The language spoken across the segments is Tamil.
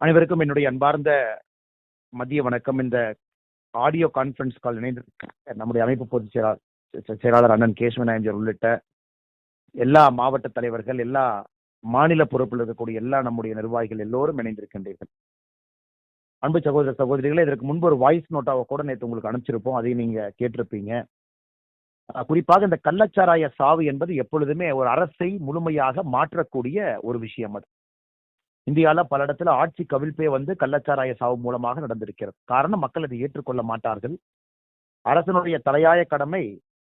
அனைவருக்கும் என்னுடைய அன்பார்ந்த மதிய வணக்கம். இந்த ஆடியோ கான்ஃபரன்ஸ் கால் இணைந்து நம்முடைய அமைப்பு பொதுச் செயலாளர் செ- செயலாளர் அண்ணன் கேசவநாயஞ்சர் உள்ளிட்ட எல்லா மாவட்ட தலைவர்கள் எல்லா மாநில பொறுப்பில் இருக்கக்கூடிய எல்லா நம்முடைய நிர்வாகிகள் எல்லோரும் இணைந்திருக்கின்றீர்கள். அன்பு சகோதர சகோதரிகளே இதற்கு முன்பு ஒரு வாய்ஸ் நோட்டாவை கூட நேற்று உங்களுக்கு அனுப்பிச்சிருப்போம். அதையும் நீங்க கேட்டிருப்பீங்க. குறிப்பாக இந்த கள்ளச்சாராய சாவு என்பது எப்பொழுதுமே ஒரு அரசை முழுமையாக மாற்றக்கூடிய ஒரு விஷயம் அது. இந்தியால பல இடத்துல ஆட்சி கவிழ்ப்பே வந்து கள்ளச்சாராய சாவு மூலமாக நடந்திருக்கிறது. காரணம் மக்கள் அதை ஏற்றுக்கொள்ள மாட்டார்கள். அரசனுடைய தலையாய கடமை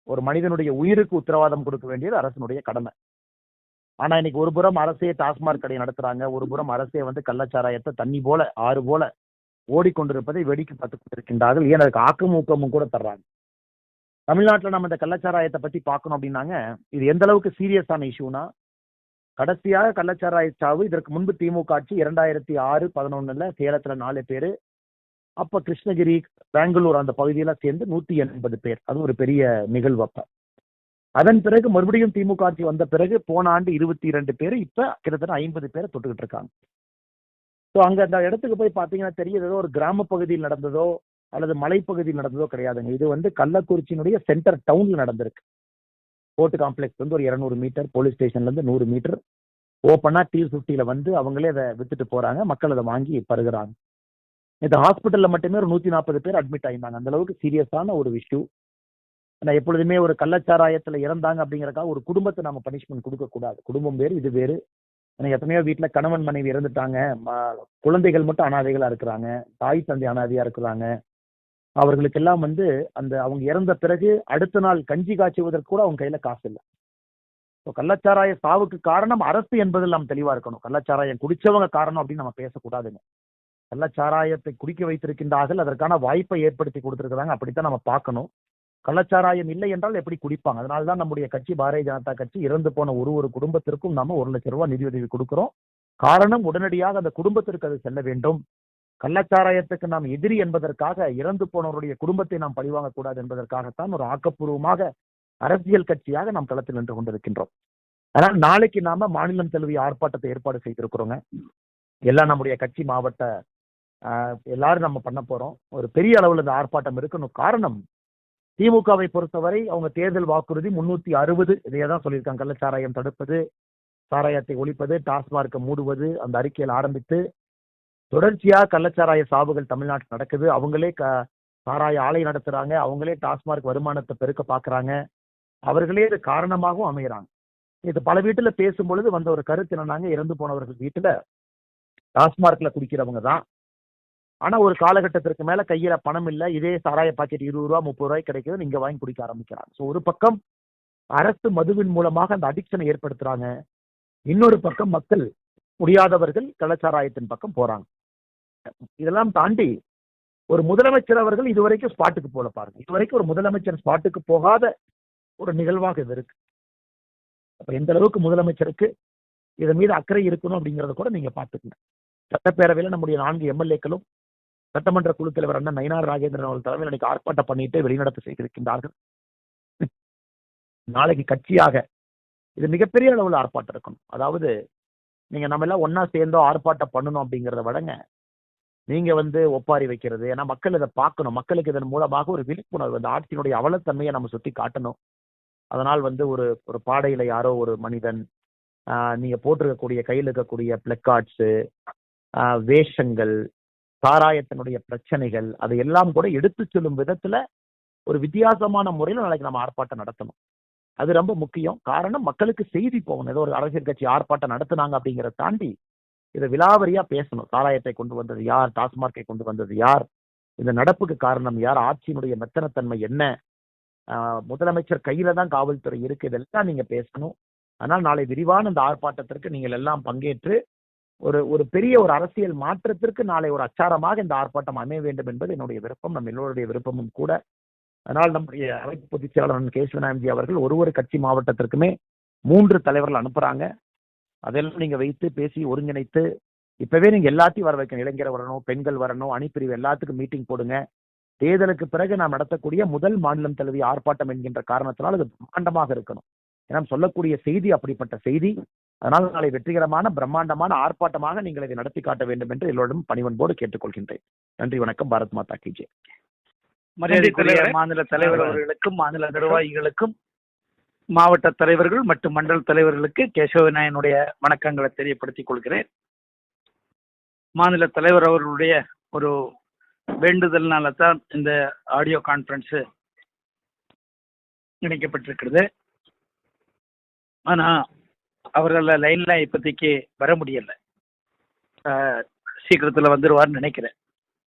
ஒரு மனிதனுடைய உயிருக்கு உத்தரவாதம் கொடுக்க வேண்டியது அரசனுடைய கடமை. ஆனா இன்னைக்கு ஒரு புறம் அரசே டாஸ்மாக் கடையை நடத்துறாங்க ஒரு புறம் அரசே வந்து கள்ளச்சாராயத்தை தண்ணி போல ஆறு போல ஓடிக்கொண்டிருப்பதை வேடிக்கை பார்த்து கொண்டிருக்கின்றார்கள். ஏன் அதுக்கு ஆக்கமூக்கமும் கூட தர்றாங்க. தமிழ்நாட்டுல நம்ம இந்த கள்ளச்சாராயத்தை பத்தி பார்க்கணும் அப்படின்னாங்க. இது எந்த அளவுக்கு சீரியஸான இஷ்யூனா கடைசியாக கள்ளச்சாராய சாவு இதற்கு முன்பு திமுக ஆட்சி இரண்டாயிரத்தி ஆறு பதினொன்னுல சேலத்துல நாலு பேரு. அப்ப கிருஷ்ணகிரி பெங்களூர் அந்த பகுதியெல்லாம் சேர்ந்து நூத்தி எண்பது பேர். அது ஒரு பெரிய நிகழ்வு அப்ப. அதன் பிறகு மறுபடியும் திமுக ஆட்சி வந்த பிறகு போன ஆண்டு இருபத்தி இரண்டு பேர் இப்ப கிட்டத்தட்ட ஐம்பது பேரை தொட்டுக்கிட்டு இருக்காங்க. ஸோ அங்க அந்த இடத்துக்கு போய் பாத்தீங்கன்னா தெரியுது ஏதோ ஒரு கிராம பகுதியில் நடந்ததோ அல்லது மலைப்பகுதியில் நடந்ததோ கிடையாதுங்க. இது வந்து கள்ளக்குறிச்சியினுடைய சென்டர் டவுன்ல நடந்திருக்கு. கோர்ட் காம்ப்ளெக்ஸ் வந்து ஒரு இருநூறு மீட்டர் போலீஸ் ஸ்டேஷன்ல இருந்து நூறு மீட்டர் ஓப்பனாக டி ஃபிஃப்டியில் வந்து அவங்களே அதை வித்துட்டு போகிறாங்க மக்கள் அதை வாங்கி பருகிறாங்க. இந்த ஹாஸ்பிட்டலில் மட்டுமே ஒரு நூற்றி நாற்பது பேர் அட்மிட் ஆயிருந்தாங்க. அந்த அளவுக்கு சீரியஸான ஒரு இஷ்யூ நான் எப்பொழுதுமே ஒரு கள்ளச்சாராயத்தில் இறந்தாங்க அப்படிங்கிறக்காக ஒரு குடும்பத்தை நம்ம பனிஷ்மெண்ட் கொடுக்கக்கூடாது குடும்பம் வேறு இது வேறு. ஏன்னா எத்தனையோ வீட்டில் கணவன் மனைவி இறந்துட்டாங்க. குழந்தைகள் மட்டும் அனாதைகளாக இருக்கிறாங்க. தாய் தந்தை அனாதையாக இருக்கிறாங்க. அவர்களுக்கெல்லாம் வந்து அந்த அவங்க இறந்த பிறகு அடுத்த நாள் கஞ்சி காய்ச்சுவதற்கு கூட அவங்க கையில் காசு இல்லை. ஸோ கள்ளச்சாராய சாவுக்கு காரணம் அரசு என்பதில் நாம் தெளிவா இருக்கணும். கள்ளச்சாராயம் குடிச்சவங்க காரணம் அப்படின்னு நம்ம பேசக்கூடாதுங்க. கள்ளச்சாராயத்தை குடிக்க வைத்திருக்கின்றார்கள் அதற்கான வாய்ப்பை ஏற்படுத்தி கொடுத்திருக்கிறாங்க அப்படித்தான் நம்ம பார்க்கணும். கள்ளச்சாராயம் இல்லை என்றால் எப்படி குடிப்பாங்க? அதனால தான் நம்முடைய கட்சி பாரதிய ஜனதா கட்சி இறந்து போன ஒரு ஒரு குடும்பத்திற்கும் நாம ஒரு லட்சம் ரூபாய் நிதியுதவி கொடுக்குறோம். காரணம் உடனடியாக அந்த குடும்பத்திற்கு அது செல்ல வேண்டும். கள்ளச்சாராயத்துக்கு நாம் எதிரி என்பதற்காக இறந்து போனவருடைய குடும்பத்தை நாம் பழிவாங்க கூடாது என்பதற்காகத்தான் ஒரு ஆக்கப்பூர்வமாக அரசியல் கட்சியாக நாம் களத்தில் நின்று கொண்டிருக்கின்றோம். ஆனால் நாளைக்கு நாம மாநிலம் தழுவிய ஆர்ப்பாட்டத்தை ஏற்பாடு செய்திருக்கிறோங்க. எல்லாம் நம்முடைய கட்சி மாவட்ட எல்லாரும் நம்ம பண்ண போறோம். ஒரு பெரிய அளவில் இந்த ஆர்ப்பாட்டம் இருக்கணும். காரணம் திமுகவை பொறுத்தவரை அவங்க தேர்தல் வாக்குறுதி முன்னூத்தி அறுபது இதையே தான் சொல்லியிருக்காங்க. கள்ளச்சாராயம் தடுப்பது சாராயத்தை ஒழிப்பது டாஸ்மார்க்கை மூடுவது அந்த அறிக்கையில் ஆரம்பித்து தொடர்ச்சியாக கள்ளச்சாராய சாவுகள் தமிழ்நாட்டில் நடக்குது. அவங்களே க சாராய ஆலை நடத்துறாங்க. அவங்களே டாஸ்மார்க் வருமானத்தை பெருக்க பார்க்குறாங்க. அவர்களே இது காரணமாகவும் அமைகிறாங்க இது பல வீட்டுல பேசும் பொழுது வந்த ஒரு கருத்து என்னன்னாங்க இறந்து போனவர்கள் வீட்டுல டாஸ்மார்க்ல குடிக்கிறவங்க தான். ஆனா ஒரு காலகட்டத்திற்கு மேல கையில பணம் இல்ல இதே சாராய பாக்கெட் இருபது ரூபா முப்பது ரூபாய் கிடைக்குது நீங்க வாங்கி குடிக்க ஆரம்பிக்கிறாங்க. ஸோ ஒரு பக்கம் அரசு மதுவின் மூலமாக அந்த அடிக்ஷனை ஏற்படுத்துறாங்க. இன்னொரு பக்கம் மக்கள் முடியாதவர்கள் கலாச்சாராயத்தின் பக்கம் போறாங்க. இதெல்லாம் தாண்டி ஒரு முதலமைச்சர் அவர்கள் இதுவரைக்கும் ஸ்பாட்டுக்கு போல பாருங்க. இதுவரைக்கும் ஒரு முதலமைச்சர் ஸ்பாட்டுக்கு போகாத ஒரு நிகழ்வாக இது இருக்கு. அப்ப எந்த அளவுக்கு முதலமைச்சருக்கு இதன் மீது அக்கறை இருக்கணும் அப்படிங்கறத கூட நீங்க பாத்துக்கங்க சட்டப்பேரவையில நம்முடைய நான்கு எம்எல்ஏக்களும் சட்டமன்ற குழு தலைவர் அண்ணன் நயினார் ராஜேந்திரன் அவர்கள் தலைமையில் இன்னைக்கு ஆர்ப்பாட்டம் பண்ணிட்டு வெளிநடப்பு செய்திருக்கின்றார்கள். நாளைக்கு கட்சியாக இது மிகப்பெரிய அளவில் ஆர்ப்பாட்டம் இருக்கணும். அதாவது நீங்க நம்ம எல்லாம் ஒன்னா சேர்ந்தோ ஆர்ப்பாட்டம் பண்ணணும் அப்படிங்கறத விடங்க நீங்க வந்து ஒப்பாரி வைக்கிறது. ஏன்னா மக்கள் இதை பார்க்கணும். மக்களுக்கு இதன் மூலமாக ஒரு விழிப்புணர்வு இந்த ஆட்சியினுடைய அவலத்தன்மையை நம்ம சுட்டி காட்டணும் அதனால் வந்து ஒரு ஒரு பாடையில யாரோ ஒரு மனிதன் நீங்க போட்டிருக்கக்கூடிய கையில் இருக்கக்கூடிய பிளக்கார்ட்ஸு வேஷங்கள் சாராயத்தினுடைய பிரச்சனைகள் அதை எல்லாம் கூட எடுத்துச் சொல்லும் விதத்துல ஒரு வித்தியாசமான முறையில் நாளைக்கு நம்ம ஆர்ப்பாட்டம் நடத்தணும். அது ரொம்ப முக்கியம். காரணம் மக்களுக்கு செய்தி போகணும். ஏதோ ஒரு அரசியல் கட்சி ஆர்ப்பாட்டம் நடத்துனாங்க அப்படிங்கிறத தாண்டி இதை விலாவரியா பேசணும். சாராயத்தை கொண்டு வந்தது யார்? டாஸ்மார்க்கை கொண்டு வந்தது யார்? இந்த நடப்புக்கு காரணம் யார்? ஆட்சியினுடைய மெத்தனத்தன்மை என்ன? முதலமைச்சர் கையில தான் காவல்துறை இருக்கு. இதெல்லாம் நீங்க பேசணும். ஆனால் நாளை விரிவான இந்த ஆர்ப்பாட்டத்திற்கு நீங்கள் எல்லாம் பங்கேற்று ஒரு ஒரு பெரிய ஒரு அரசியல் மாற்றத்திற்கு நாளை ஒரு அச்சாரமாக இந்த ஆர்ப்பாட்டம் அமைய வேண்டும் என்பது என்னுடைய விருப்பம். நம் எல்லோருடைய விருப்பமும் கூட. அதனால் நம்முடைய அமைப்பு பொதுச் செயலாளர் கேசவநாயம்ஜி அவர்கள் ஒரு ஒரு கட்சி மாவட்டத்திற்குமே மூன்று தலைவர்கள் அனுப்புறாங்க. அதெல்லாம் நீங்க வைத்து பேசி ஒருங்கிணைத்து இப்பவே நீங்க எல்லாத்தையும் வர வைக்கணும். இளைஞர் வரணும் பெண்கள் வரணும் அணிப்பிரிவு எல்லாத்துக்கும் மீட்டிங் போடுங்க. தேர்தலுக்கு பிறகு நாம் நடத்தக்கூடிய முதல் மாநிலம் தழுவிய ஆர்ப்பாட்டம் என்கின்ற காரணத்தினால் அது பிரம்மாண்டமாக இருக்கணும். ஏன்னா சொல்லக்கூடிய செய்தி அப்படிப்பட்ட செய்தி. அதனால் நாளை வெற்றிகரமான பிரம்மாண்டமான ஆர்ப்பாட்டமாக நீங்கள் இதை நடத்தி காட்ட வேண்டும் என்று எல்லோரும் பணிவன்போடு கேட்டுக்கொள்கின்றேன். நன்றி வணக்கம். பாரத் மாதா கி மரியாதைக்குரிய தலைவரே. மாநில தலைவர் அவர்களுக்கும் மாநில நிர்வாகிகளுக்கும் மாவட்ட தலைவர்கள் மற்றும் மண்டல தலைவர்களுக்கு கேசவநாயனுடைய வணக்கங்களை தெரியப்படுத்திக் கொள்கிறேன். மாநில தலைவர் அவர்களுடைய ஒரு வேண்டுதல்னால தான் இந்த ஆடியோ கான்ஃபரன்ஸு இணைக்கப்பட்டிருக்கிறது. ஆனா அவர்கள லைன்ல இப்போதைக்கு வர முடியல. ஆஹ், சீக்கிரத்துல நினைக்கிறேன்.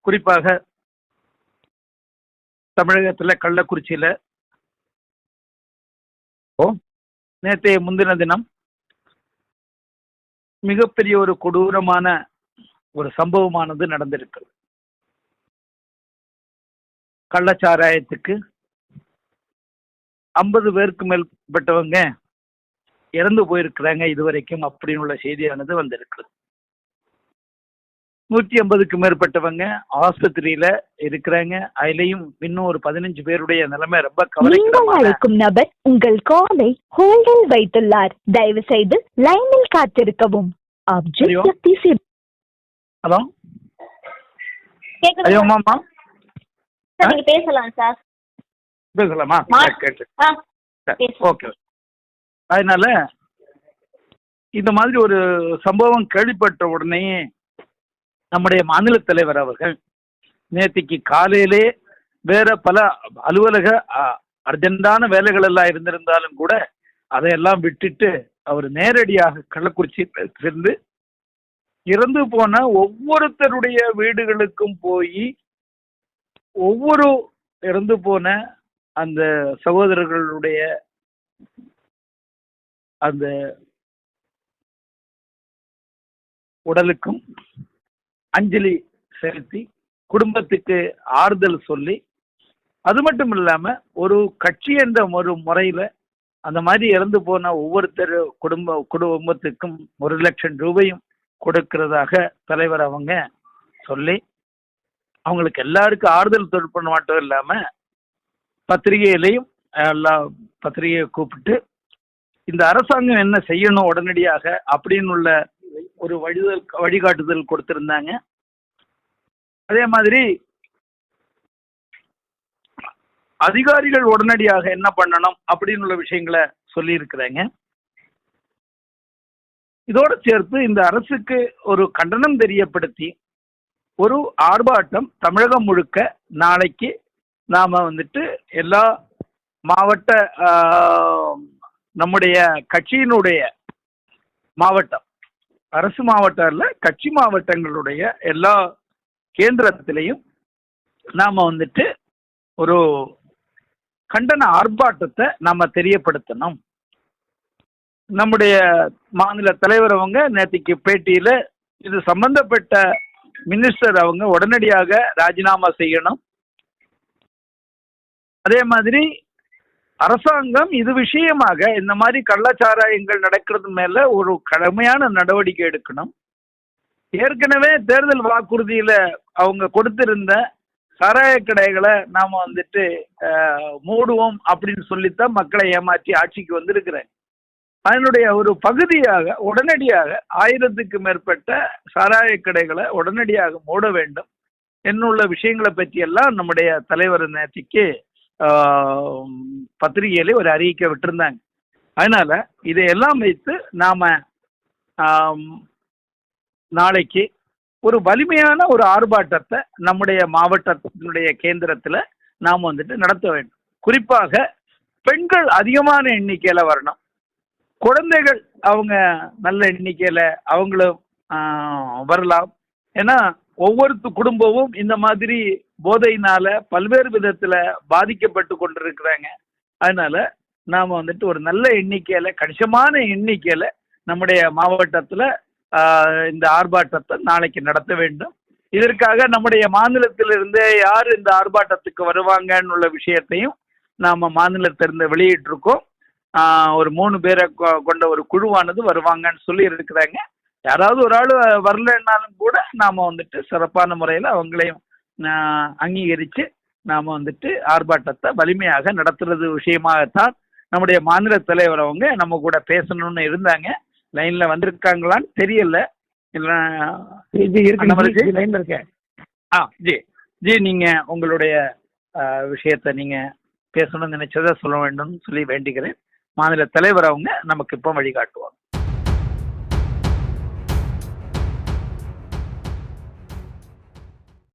குறிப்பாக தமிழகத்துல கள்ளக்குறிச்சியில ஓ. நேற்றைய முந்தின தினம் மிகப்பெரிய ஒரு கொடூரமான ஒரு சம்பவமானது நடந்திருக்கிறது. கள்ளச்சாராயத்துக்கு ஐம்பது பேருக்கு மேற்பட்டவங்க இறந்து போயிருக்கிறாங்க இதுவரைக்கும் அப்படின்னு உள்ள செய்தியானது வந்திருக்கிறது நூற்றி ஐம்பதுக்கு மேற்பட்டவங்க ஆஸ்பத்திரியில இருக்கிறாங்க. அதுலயும் இன்னும் ஒரு பதினஞ்சு பேருடைய நிலைமை ரொம்ப கவலைக்கும் நபர் உங்கள் காலை ஹோல்டில் வைத்துள்ளார். தயவு செய்து லைனில் காத்திருக்கவும். ஹலோ? ஹலோ மாமா? சார் நீங்க பேசலாம் சார். பேசலாமா. ஓகே அதனால இந்த மாதிரி ஒரு சம்பவம் கேள்விப்பட்ட உடனே நம்முடைய மாநில தலைவர் அவர்கள் நேற்றுக்கு காலையிலே வேற பல அலுவலக அர்ஜென்டான வேலைகள் எல்லாம் இருந்திருந்தாலும் கூட அதையெல்லாம் விட்டுட்டு அவர் நேரடியாக கள்ளக்குறிச்சி சென்று இறந்து போன ஒவ்வொருத்தருடைய வீடுகளுக்கும் போய் ஒவ்வொரு இறந்து போன அந்த சகோதரர்களுடைய அந்த உடலுக்கும் அஞ்சலி செலுத்தி குடும்பத்துக்கு ஆறுதல் சொல்லி அது மட்டும் இல்லாம ஒரு கட்சி என்ற ஒரு முறையில அந்த மாதிரி இறந்து போன ஒவ்வொருத்தர் குடும்ப குடும்பத்துக்கும் ஒரு லட்சம் ரூபாயும் கொடுக்கிறதாக தலைவர் அவங்க சொல்லி அவங்களுக்கு எல்லாருக்கும் ஆறுதல் தொழிற்பண்ண மட்டும் இல்லாம பத்திரிகையிலையும் எல்லா பத்திரிகையை கூப்பிட்டு இந்த அரசாங்கம் என்ன செய்யணும் உடனடியாக அப்படின்னு உள்ள ஒரு வழிதல் வழிகாட்டுதல் கொடுத்திருந்தாங்க. அதே மாதிரி அதிகாரிகள் உடனடியாக என்ன பண்ணணும் அப்படின்னு உள்ள விஷயங்களை சொல்லியிருக்கிறாங்க. இதோடு சேர்த்து இந்த அரசுக்கு ஒரு கண்டனம் தெரியப்படுத்தி ஒரு ஆர்ப்பாட்டம் தமிழகம் முழுக்க நாளைக்கு நாம வந்துட்டு எல்லா மாவட்ட நம்முடைய கட்சியினுடைய மாவட்டம் அரசு மாவட்டம் இல்ல கட்சி மாவட்டங்களுடைய எல்லா கேந்திரத்திலையும் நாம வந்துட்டு ஒரு கண்டன ஆர்ப்பாட்டத்தை நாம தெரியப்படுத்தணும். நம்முடைய மாநில தலைவர் அவங்க நேற்றுக்கு பேட்டியில இது சம்பந்தப்பட்ட மினிஸ்டர் அவங்க உடனடியாக ராஜினாமா செய்யணும். அதே மாதிரி அரசாங்கம் இது விஷயமாக இந்த மாதிரி கள்ளச்சாராயங்கள் நடக்கிறது மேல ஒரு கடுமையான நடவடிக்கை எடுக்கணும். ஏற்கனவே தேர்தல் வாக்குறுதியில அவங்க கொடுத்திருந்த சாராய கடைகளை நாம வந்துட்டு மூடுவோம் அப்படின்னு சொல்லித்தான் மக்களை ஏமாற்றி ஆட்சிக்கு வந்திருக்கிறேன். அதனுடைய ஒரு பகுதியாக உடனடியாக ஆயிரத்துக்கு மேற்பட்ட சாராய கடைகளை உடனடியாக மூட வேண்டும். என்னுள்ள விஷயங்களை பற்றி எல்லாம் நம்முடைய தலைவர் நேற்றுக்கு பத்திரிகையிலே ஒரு அறிவிக்கை விட்டிருந்தாங்க. அதனால இதையெல்லாம் வைத்து நாம நாளைக்கு ஒரு வலிமையான ஒரு ஆர்ப்பாட்டத்தை நம்முடைய மாவட்டத்தினுடைய கேந்திரத்தில் நாம் வந்துட்டு நடத்த வேண்டும். குறிப்பாக பெண்கள் அதிகமான எண்ணிக்கையில் வரணும். குழந்தைகள் அவங்க நல்ல எண்ணிக்கையில அவங்களும் வரலாம். ஏன்னா ஒவ்வொரு குடும்பமும் இந்த மாதிரி போதையினால பல்வேறு விதத்துல பாதிக்கப்பட்டு கொண்டிருக்கிறாங்க. அதனால நாம வந்துட்டு ஒரு நல்ல எண்ணிக்கையில கணிசமான எண்ணிக்கையில நம்முடைய மாவட்டத்துல இந்த ஆர்ப்பாட்டத்தை நாளைக்கு நடத்த வேண்டும். இதற்காக நம்முடைய மாநிலத்திலிருந்து யார் இந்த ஆர்ப்பாட்டத்துக்கு வருவாங்கன்னு உள்ள விஷயத்தையும் நாம மாநிலத்திலிருந்து வெளியிட்டிருக்கோம். ஒரு மூணு பேரை கொண்ட ஒரு குழுவானது வருவாங்கன்னு சொல்லி இருக்கிறாங்க. யாராவது ஒரு ஆள் வரலன்னாலும் கூட நாம வந்துட்டு சிறப்பான முறையில் அவங்களையும் அங்கீகரித்து நாம வந்துட்டு ஆர்ப்பாட்டத்தை வலிமையாக நடத்துறது விஷயமாகத்தான் நம்முடைய மாநில தலைவர் அவங்க நம்ம கூட பேசணும்னு இருந்தாங்க. லைன்ல வந்திருக்காங்களான்னு தெரியல. லைன்ல இருக்கேன். ஆ ஜி. ஜி நீங்க உங்களுடைய விஷயத்தை நீங்க பேசணும்னு நினைச்சதை சொல்ல வேண்டும்னு சொல்லி வேண்டிக்கிறேன். மாநில தலைவர் அவங்க நமக்கு இப்போ வழிகாட்டுவாங்க.